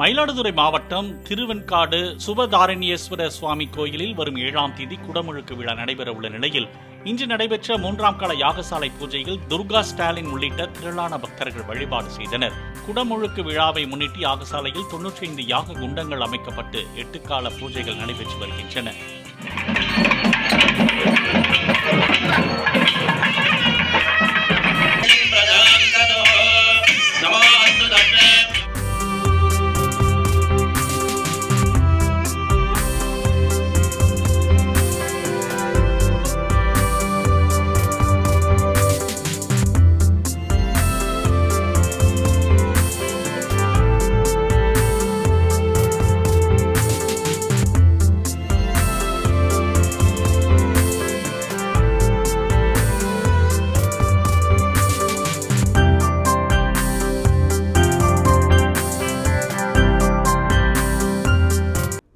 மயிலாடுதுறை மாவட்டம் திருவெண்காடு சுபதாரண்யேஸ்வர சுவாமி கோயிலில் வரும் ஏழாம் தேதி குடமுழுக்கு விழா நடைபெற உள்ள நிலையில் இன்று நடைபெற்ற மூன்றாம் கால யாகசாலை பூஜையில் துர்கா ஸ்டாலின் உள்ளிட்ட திரளான பக்தர்கள் வழிபாடு செய்தனர். குடமுழுக்கு விழாவை முன்னிட்டு யாகசாலையில் தொன்னூற்றி ஐந்து யாக குண்டங்கள் அமைக்கப்பட்டு எட்டு கால பூஜைகள் நடைபெற்று வருகின்றன.